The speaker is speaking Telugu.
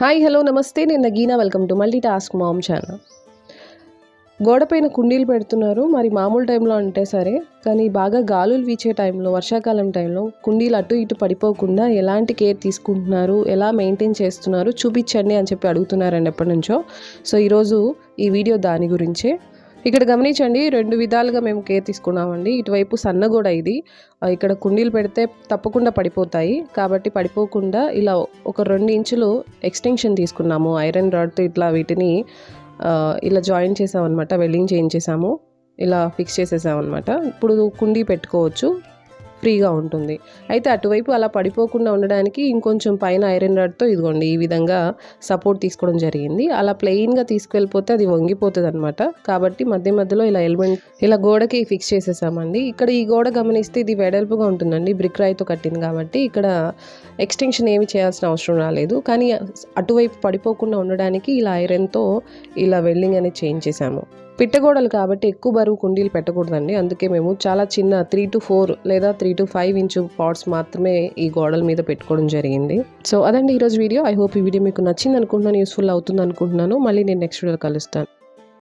హాయ్ హలో నమస్తే. నేను Nagina. Welcome to multi task mom channel. గోడపైన కుండీలు పెడుతున్నారు. మరి మామూలు టైంలో అంటే సరే కానీ బాగా గాలులు వీచే టైంలో వర్షాకాలం టైంలో కుండీలు అటు ఇటు పడిపోకుండా ఎలాంటి కేర్ తీసుకుంటున్నారు ఎలా మెయింటైన్ చేస్తున్నారు చూపించండి అని చెప్పి అడుగుతున్నారండి ఎప్పటి నుంచో. సో ఈరోజు ఈ వీడియో దాని గురించే. ఇక్కడ గమనించండి రెండు విధాలుగా మేము కేర్ తీసుకున్నామండి. ఇటువైపు సన్నగోడ ఇది. ఇక్కడ కుండీలు పెడితే తప్పకుండా పడిపోతాయి. కాబట్టి పడిపోకుండా ఇలా ఒక రెండు ఇంచులు ఎక్స్టెన్షన్ తీసుకున్నాము. ఐరన్ రాడ్తో ఇట్లా వీటిని ఇలా జాయిన్ చేసామన్నమాట. వెల్డింగ్ చేయించేసాము. ఇలా ఫిక్స్ చేసేసామన్నమాట. ఇప్పుడు కుండీ పెట్టుకోవచ్చు. ఫ్రీగా ఉంటుంది. అయితే అటువైపు అలా పడిపోకుండా ఉండడానికి ఇంకొంచెం పైన ఐరన్ రాడ్తో ఇదిగోండి ఈ విధంగా సపోర్ట్ తీసుకోవడం జరిగింది. అలా ప్లెయిన్గా తీసుకెళ్ళిపోతే అది వంగిపోతుంది అనమాట కాబట్టి మధ్య మధ్యలో ఇలా ఎలిమెంట్ ఇలా గోడకి ఫిక్స్ చేసేసామండి. ఇక్కడ ఈ గోడ గమనిస్తే ఇది వెడల్పుగా ఉంటుందండి బ్రిక్ రాయితో కట్టింది కాబట్టి ఇక్కడ ఎక్స్టెన్షన్ ఏమి చేయాల్సిన అవసరం రాలేదు. కానీ అటువైపు పడిపోకుండా ఉండడానికి ఇలా ఐరన్తో ఇలా వెల్డింగ్ అనేది చేంజ్ చేసాము పిట్టగోడలు కాబట్టి ఎక్కువ బరువు కుండీలు పెట్టకూడదండి. అందుకే మేము చాలా చిన్న త్రీ టు ఫోర్ లేదా three to five inch pots మాత్రమే ఈ గోడల మీద పెట్టుకోవడం జరిగింది. సో అదండి ఈరోజు వీడియో. ఐ హోప్ ఈ వీడియో మీకు నచ్చింది అనుకుంటున్నాను యూస్ఫుల్ అవుతుంది అనుకుంటున్నాను మళ్ళీ నేను నెక్స్ట్ వీడియో కలుస్తాను.